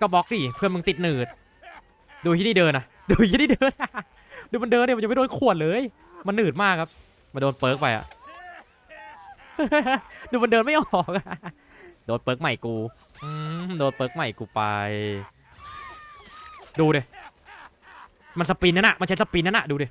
ก็บล็อกดิเพื่อนมึงติดหนืด ดูที่นี่เดินนะดูที่นี่เดิน ดูมันเดินเนี่ยมันจะไม่โดนขวดเลย มันหนืดมากครับมาโดนเปิร์กไปอะดูมันเดินไม่ออกอะโดนเปิร์กใหม่กูโดนเปิร์กใหม่กูไป ดูเดิมันสปินนั่นน่ะมันใช้สปินนั่นน่ะดูดิ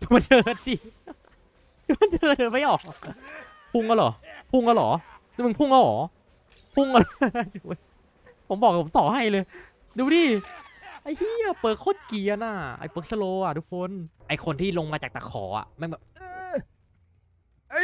ดูมันเดินดิดูมันเดินเดินไม่ออก พุ่งก็เหรอ พุ่งก็เหรอดูมึงพุ่งก็เหรอ พุ่งก็ ผมบอกผมต่อให้เลย ดูดิไอ้เหี้ยเปิดโคตรเกรียร์น่ะไอ้เปิร์กสโลว์อะทุกคนไอ้คนที่ลงมาจากตะขออะแม่งแบบเออไอ้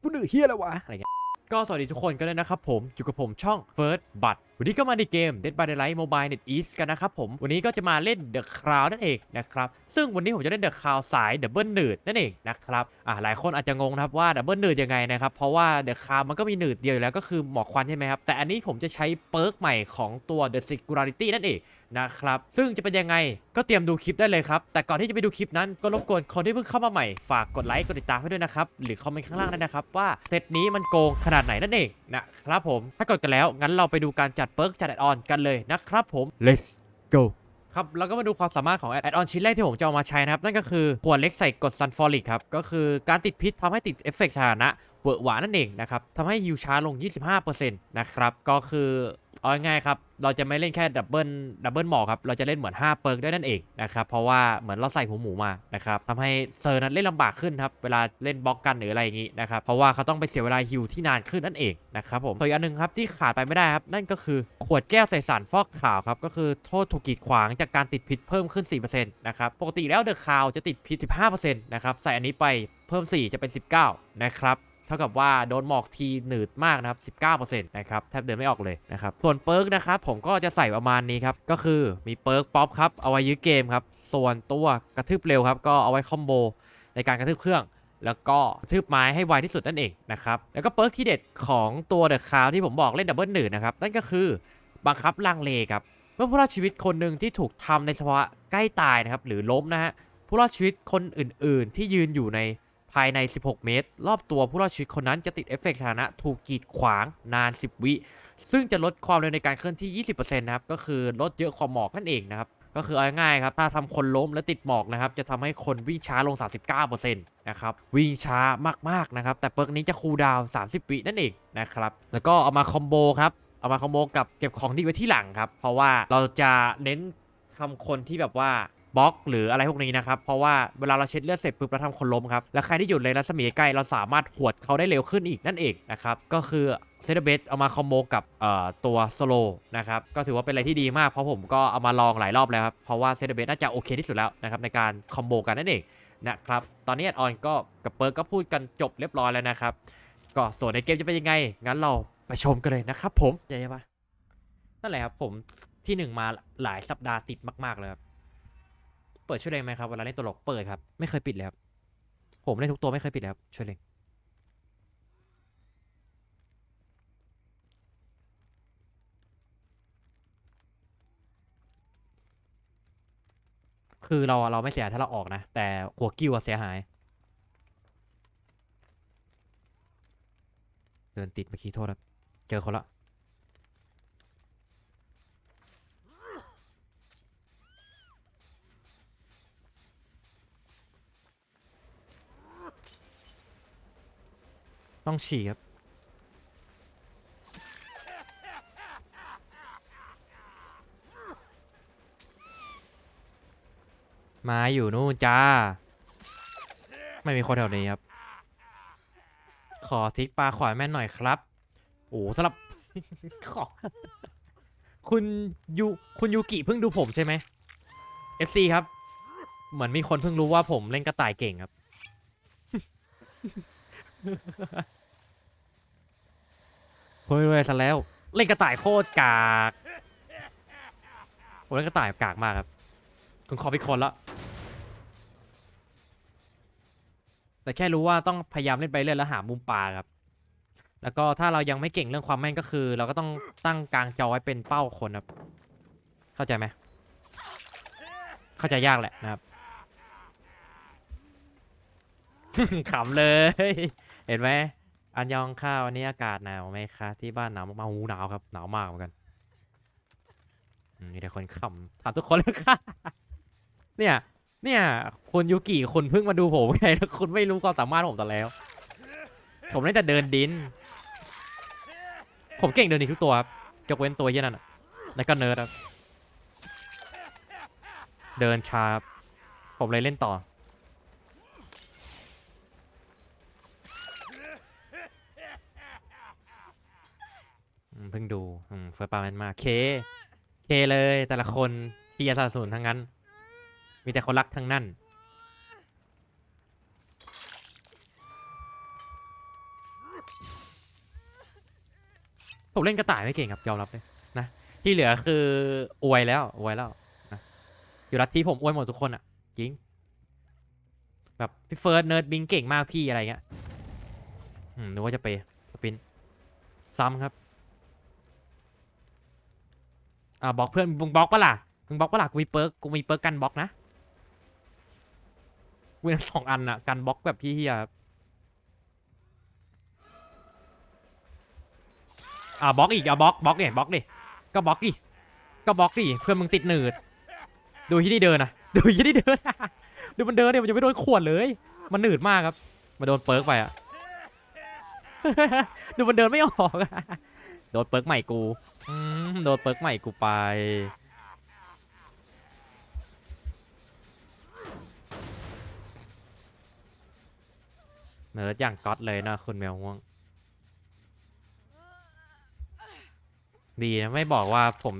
กูเหนื่อยเหี้ยแล้ววะอะไรเงี้ยก็สวัสดีทุกคนกันเลยนะครับผมอยู่กับผมช่อง First But วันนี้ก็มาในเกม Dead by Daylight Mobile Net East กันนะครับผม วันนี้ก็จะมาเล่น The Crown นั่นเองนะครับ ซึ่งวันนี้ผมจะเล่น The Crown สาย Double Nerd นั่นเองนะครับ อ่าหลายคนอาจจะงงนะครับว่า Double Nerd ยังไงนะครับ เพราะว่า The Crown มันก็มี Nerd เดียวอยู่แล้วก็คือหมอกควันใช่ไหมครับ แต่อันนี้ผมจะใช้เปิร์กใหม่ของตัว The Singularity นั่นเองนะครับ ซึ่งจะเป็นยังไงก็เตรียมดูคลิปได้เลยครับ แต่ก่อนที่จะไปดูคลิปนั้นก็รบกวนคนที่เพิ่งเข้ามาใหม่ฝากกดไลค์กดติดตามให้ด้วยนะครับ หรือคอมเมนต์ข้างล่างได้นะครับว่าเซตนี้มันโกงขนาดไหนนั่นเองนะครับผม ถ้ากดกันแล้วงั้นเราไปดูการจัดเปิร์กจัดแอดออนกันเลยนะครับผม let's go ครับแล้วก็มาดูความสามารถของแอดออนชิ้นแรกที่ผมจะเอามาใช้นะครับ นั่นก็คือขวดเล็กใส่กรดซันฟอริกครับ ก็คือการติดพิษทำให้ติดเอฟเฟกต์สถานะเวอร์หวานั่นเองนะครับทำให้ฮิวช้าลง 25%นะครับ ก็คือ เอาง่ายครับ เราจะไม่เล่นแค่ดับเบิลดับเบิลหมอครับ เราจะเล่นเหมือน 5 เปิร์กด้วยนั่นเองนะครับ เพราะว่าเหมือนเราใส่หูหมูมานะครับทำให้เซอร์นั้นเล่นลำบากขึ้นครับ เวลาเล่นบล็อกกันหรืออะไรอย่างงี้นะครับ เพราะว่าเขาต้องไปเสียเวลาฮิวที่นานขึ้นนั่นเองนะครับผมตัวอีกอันหนึ่งครับที่ขาดไปไม่ได้ครับ นั่นก็คือขวดแก้วใส่สารฟอกขาวครับ ก็คือโทษถูกกีดขวางจากการติดพิษเพิ่มขึ้น 4%นะครับ ปกติแล้วเดอะคาวจะติดพิษ 15%นะครับ ใส่อันนี้ไปเพิ่ม 4 จะเป็น 19 นะครับ ท่ากับว่าโดนหมอกทีหนืดมากนะครับ 19%นะครับ แทบเดินไม่ออกเลยนะครับ ส่วนเปิร์กนะครับ ผมก็จะใส่ประมาณนี้ครับ ก็คือมีเปิร์กป๊อปครับ เอาไว้ยื้อเกมครับ ส่วนตัวกระทืบเร็วครับ ก็เอาไว้คอมโบในการกระทืบเครื่อง แล้วก็กระทืบไม้ให้ไวที่สุดนั่นเองนะครับ แล้วก็เปิร์กที่เด็ดของตัวเดอะคาวที่ผมบอกเล่นดับเบิลหนึ่งนะครับ นั่นก็คือบังคับลังเลครับ เมื่อผู้รอดชีวิตคนหนึ่งที่ถูกทำในสภาวะใกล้ตายนะครับ หรือล้มนะฮะ ผู้รอดชีวิตคนอื่น ๆ ที่ยืนอยู่ใน ภายใน 16 เมตร รอบตัวผู้รอดชีวิตคนนั้นจะติดเอฟเฟกต์สถานะถูกกีดขวางนาน 10 วิ ซึ่งจะลดความเร็วในการเคลื่อนที่ 20%นะครับ ก็คือลดเยอะกว่าหมอกนั่นเองนะครับ ก็คือเอาง่ายครับ ถ้าทำคนล้มและติดหมอกนะครับ จะทำให้คนวิ่งช้าลง 39%นะครับ วิ่งช้ามากๆนะครับ แต่เปิร์กนี้จะคูลดาวน30 วินั่นเองนะครับ แล้วก็เอามาคอมโบครับ เอามาคอมโบกับเก็บของดีไว้ที่หลังครับ เพราะว่าเราจะเน้นทำคนที่แบบว่า บล็อกหรืออะไรพวกนี้นะครับ เพราะว่าเวลาเราเช็ดเลือดเสร็จปุ๊บเราทำคนล้มครับ แล้วใครที่อยู่ในรัศมีใกล้เราสามารถหวดเขาได้เร็วขึ้นอีกนั่นเองนะครับ ก็คือเซตเบสเอามาคอมโบกับเอ่อตัวโซโลนะครับ ก็ถือว่าเป็นอะไรที่ดีมาก เพราะผมก็เอามาลองหลายรอบแล้วครับ เพราะว่าเซตเบสน่าจะโอเคที่สุดแล้วนะครับในการคอมโบกันนั่นเองนะครับ ตอนนี้ออนก็กับเปิร์กก็พูดกันจบเรียบร้อยแล้วนะครับ ก็ส่วนในเกมจะเป็นยังไง งั้นเราไปชมกันเลยนะครับ ผมใช่ปะนั่นแหละครับผมที่หนึ่งมาหลายสัปดาห์ติดมาก ๆ เลยครับ เปิดช่วยเล่นไหมครับเวลาเล่นตัวหลอกเปิดครับไม่เคยปิดเลยครับผมเล่นทุกตัวไม่เคยปิดเลยครับช่วยเล่นคือเราเราไม่เสียถ้าเราออกนะ แต่หัวกิ้วเสียหาย เดินติดเมื่อกี้โทษครับ เจอคนละ ต้องฉี่ครับ มาอยู่นู่นจ้า ไม่มีคนแถวนี้ครับ ขอทิกปลาขวายแม่หน่อยครับ โอ้สำหรับขอคุณยูคุณยูกิเพิ่งดูผมใช่ไหม FC ครับ เหมือนมีคนเพิ่งรู้ว่าผมเล่นกระต่ายเก่งครับ เฮ้ยเว้ยซะแล้ว เล่นกระต่ายโคตรกากผมเล่นกระต่ายกากมากครับคุณขอพิคนละแต่แค่รู้ว่าต้องพยายามเล่นไปเรื่อยแล้วหามุมปลาครับ แล้วก็ถ้าเรายังไม่เก่งเรื่องความแม่นก็คือ เราก็ต้องตั้งกลางจอไว้เป็นเป้าคนครับ เข้าใจไหมเข้าใจยากแหละนะครับขำเลย เห็นไหม อันยองข้าววันนี้อากาศหนาวไหมคะ ที่บ้านหนาวมากๆหูหนาวครับหนาวมากเหมือนกันอืมีแต่คนขำถามทุกคนเลยค่ะ เนี่ย เนี่ยคุณยูกิคุณเพิ่งมาดูผมไงแล้วคุณไม่รู้ความสามารถผมแต่แล้ว ผมน่าจะเดินดิน ผมเก่งเดินดินทุกตัวครับยกเว้นตัวเยี่ยนั่นอะแล้วก็เนิร์ดครับ เดินช้าครับผมเลยเล่นต่อ อืมเพิ่งดูอืมเฟิร์สปาแมนมาเค เคเลยแต่ละคนเชียร์สนับสนุนทั้งนั้น มีแต่คนรักทั้งนั้น ผมเล่นกระต่ายไม่เก่งครับยอมรับเลยนะ ที่เหลือคืออวยแล้วอวยแล้วนะอยู่รัฐที่ผมอวยหมดทุกคนอะจริง แบบพี่เฟิร์สเนิร์ดบิงเก่งมากพี่อะไรเงี้ยอืมนึกว่าจะไปสปินซ้ำครับ อ่าบล็อกเพื่อนมึงบล็อกปะล่ะมึงบล็อกปะล่ะกูมีเปิร์กกูมีเปิร์กกันบล็อกนะเว้นสองอันอะกันบล็อกแบบพี่เฮียอ่าบล็อกอีกอะบล็อกบล็อกเนี่ยบล็อกดิก็บล็อกดิก็บล็อกดิเพื่อนมึงติดหนืดดูที่นี่เดินนะดูที่นี่เดินดูมันเดินเนี่ยมันจะไม่โดนขวดเลย มันหนืดมากครับมาโดนเปิร์กไปอะดูมันเดินไม่ออกอะ โดนเปิร์กใหม่กูอืมโดนเปิร์กใหม่กูไป เนิร์ดอย่างก๊อตเลยนะคุณแมวม่วง ดีนะ ไม่บอกว่าผม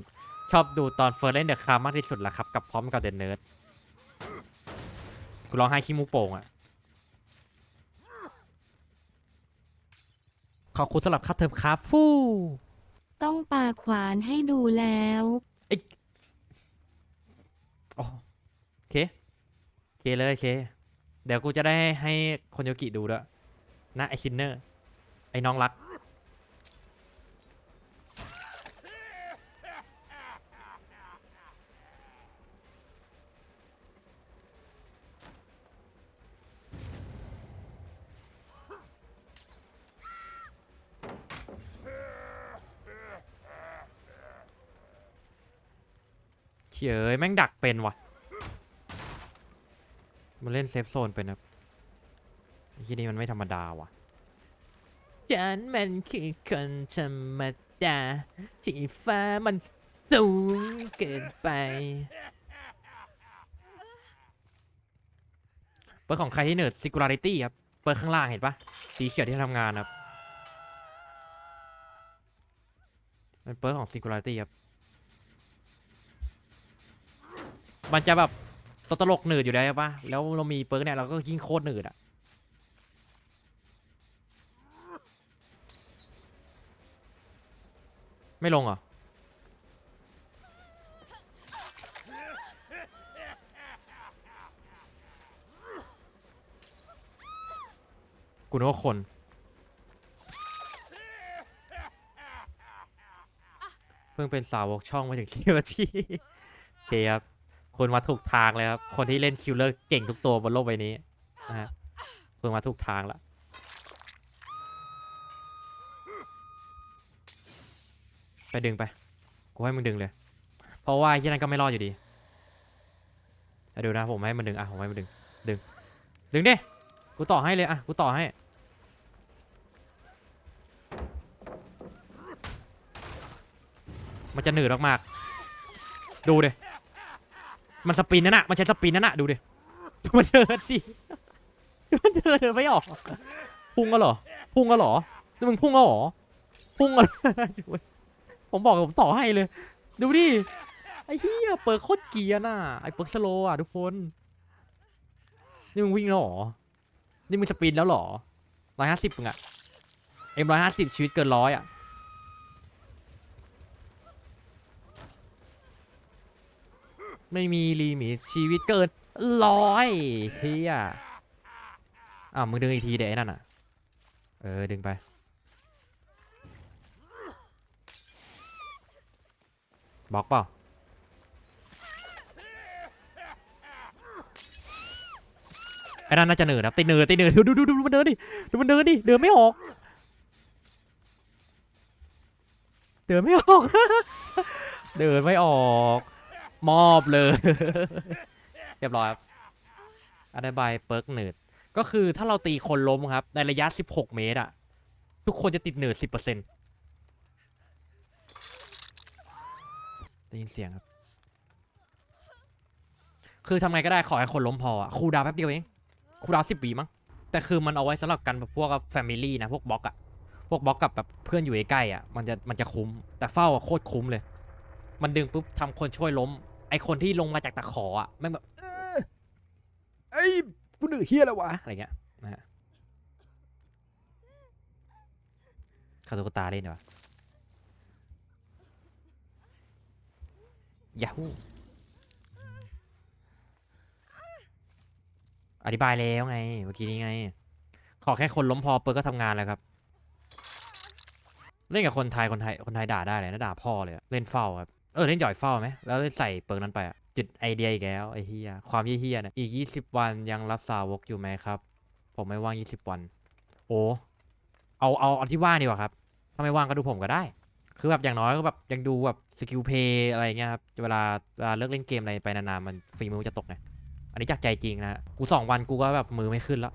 ชอบดูตอนเฟิร์สเล่นเดอะคามากที่สุดละครับ กับพร้อมกับเดนเนิร์ดกูร้องไห้ขี้มูกโป่งอะ ขอบคุณสำหรับค่าเทอมครับฟู่ต้องปาขวานให้ดูแล้วโอ้โอเคโอเคเลยโอเค เดี๋ยวกูจะได้ให้คนโยกิดูด้วยนะไอคินเนอร์ ไอ้น้องรัก เฉยแม่งดักเป็นว่ะมันเล่นเซฟโซนเป็นครับที่นี่มันไม่ธรรมดาว่ะฉันมันคือคนธรรมดาที่ฟ้ามันสูงเกินไปเปิดของใครที่เนิร์ด singularity ครับ เปิดข้างล่างเห็นปะสีเขียวที่ทำงานครับเป็นเปิดของ singularity ครับ มันจะแบบตัวตลกหนืดอยู่แล้วปะแล้วเรามีเปิร์กเนี่ยเราก็ยิ่งโคตรหนืดอะไม่ลงเหรอ กูนึกว่าคน เพิ่งเป็นสาวกช่องมาถึงคิวที่โอเคครับ คุณมาถูกทางเลยครับ คนที่เล่นคิวเลอร์เก่งทุกตัวบนโลกใบนี้นะฮะคุณมาถูกทางละไปดึงไป กูให้มึงดึงเลย เพราะว่าที่นั่นก็ไม่รอดอยู่ดีอะดูนะผมให้มันดึง อะผมให้มันดึง ดึง ดึงดิ กูต่อให้เลย อะ กูต่อให้ มันจะหนืดมากๆ ดูดิ มันสปินนั่นน่ะ มันใช้สปินนั่นน่ะดูดิ มันเดินดิดูมันเดินเดินไม่ออก พุ่งก็เหรอ พุ่งก็เหรอนี่มึงพุ่งก็เหรอ พุ่งก็ผมบอกผมต่อให้เลย ดูดิ ไอ้เหี้ยเปิดโคตรเกียร์น่ะ ไอ้เปิดสโลว์อะทุกคน นี่มึงวิ่งแล้วหรอ นี่มึงสปินแล้วหรอร้อยห้าสิบมึงอะเอ็มร้อยห้าสิบชีวิตเกินร้อยอะ ไม่มีลิมิตชีวิตเกินร้อยเฮียอ้าวมึงดึงอีกทีเดี๋ยวนั่นอะ เออ ดึงไป บล็อกเปล่าไอ้นั่นน่าจะเหนือนะติดเหนือติดเหนือดูดูดูดูมันเดินดิดูมันเดินดิเดินไม่ออกเดินไม่ออก เดินไม่ออก มอบเลย เรียบร้อยครับอธิบายเปิร์กเนิร์ดก็คือถ้าเราตีคนล้มครับ ในระยะ 16 เมตรอะทุกคนจะติดเนิร์ด10%ได้ยินเสียงครับ คือทำไงก็ได้ขอให้คนล้มพออะคูลดาวน์แป๊บเดียวเองคูลดาวสิบวิมั้งแต่คือมันเอาไว้สำหรับกันแบบพวกแฟมิลี่นะ พวกบล็อกอะพวกบล็อกกับแบบเพื่อนอยู่ใกล้ๆอะมันจะมันจะคุ้ม แต่เฝ้าอะโคตรคุ้มเลย มันดึงปุ๊บทำคนช่วยล้ม ไอคนที่ลงมาจากตะขออะแม่งแบบเออไอ้กูเหนื่อยเฮียแล้ววะอะไรเงี้ยนะฮะคาตุกตาเล่นเหรอยาฮูอธิบายแล้วไง เมื่อกี้นี้ไง ขอแค่คนล้มพอเปิดก็ทำงานแล้วครับ เล่นกับคนไทยคนไทยคนไทยด่าได้เลยนะด่าพ่อเลยอะเล่นเฝ้าครับ เออเล่นหย่อยเฝ้าไหมแล้วเล่นใส่เปิร์กนั้นไปอะจุดไอเดียอีกแล้วไอเฮียความเฮี้ยเนี่ยอีกยี่สิบวันยังรับสาวกอยู่ไหมครับ ผมไม่ว่างยี่สิบวัน โอ้เอาเอาเอาที่ว่างดีกว่าครับ ถ้าไม่ว่างก็ดูผมก็ได้ คือแบบอย่างน้อยก็แบบยังดูแบบสกิลเพย์อะไรเงี้ยครับเวลาเวลาเลิกเล่นเกมอะไรไปนานๆมันฝีมือจะตกไงอันนี้จากใจจริงนะกูสองวันกูก็แบบมือไม่ขึ้นแล้ว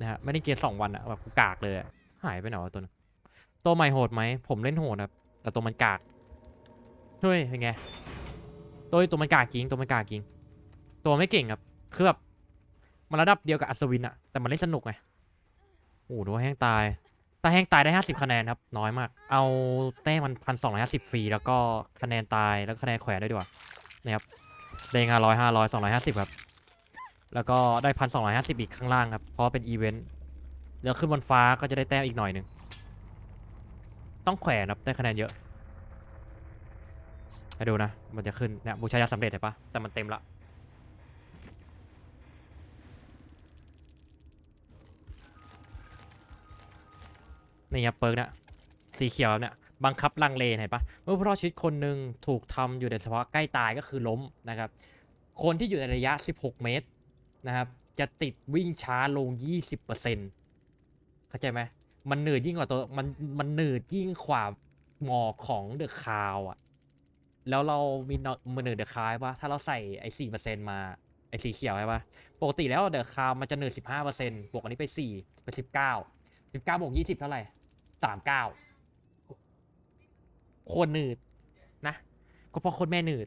นะฮะไม่ได้เกมสองวันอะแบบกูกากเลยหายไปไหนวะตัวตัวใหม่โหดไหมผมเล่นโหดครับแต่ตัวมันกาก เฮ้ยเป็นไงตัวตัวมันกากริงตัวมันกากริง ตัวไม่เก่งครับคือแบบมันระดับเดียวกับอัศวินอะแต่มันเล่นสนุกไงโอ้โหดูแห้งตายถ้าแห้งตายได้ห้าสิบคะแนนครับ น้อยมาก เอาแต้มมันพันสองร้อยห้าสิบฟรีแล้วก็คะแนนตายแล้วคะแนนแขวนได้วยดีกว่านะครับได้ห้าร้อยห้าร้อยสองร้อยห้าสิบครับแล้วก็ได้พันสองร้อยห้าสิบอีกข้างล่างครับ เพราะเป็นอีเวนต์เดี๋ยวขึ้นบนฟ้าก็จะได้แต้มอีกหน่อยหนึ่งต้องแขวนครับได้คะแนนเยอะ ไปดูนะ มันจะขึ้นเนี่ยบูชายาสำเร็จเห็นปะแต่มันเต็มละ นี่ครับเปิร์กเนี่ยสีเขียวเนี่ยบังคับลังเลเห็นปะเมื่อผู้รอดชีวิตคนหนึ่งถูกทำอยู่ในสภาวะใกล้ตายก็คือล้มนะครับ คนที่อยู่ในระยะ 16 เมตรนะครับ จะติดวิ่งช้าลง 20%เข้าใจไหมมันเหนื่อยยิ่งกว่าตัวมันมันเหนื่อยยิ่งกว่าหมอกของเดอะคาวอะ แล้วเรามีเนมือหนึ่งเดอะคายปะถ้าเราใส่ไอ้สี่เปอร์เซ็นต์มาไอ้สีเขียวใช่ปะปกติแล้วเดอะคาวมันจะหนึ่งสิบห้าเปอร์เซ็นต์บวกอันนี้ไปสี่เป็นสิบเก้าสิบเก้าบวกยี่สิบเท่าไหร่สามเก้าโคนหนืดนะก็เพราะโคนแม่หนืด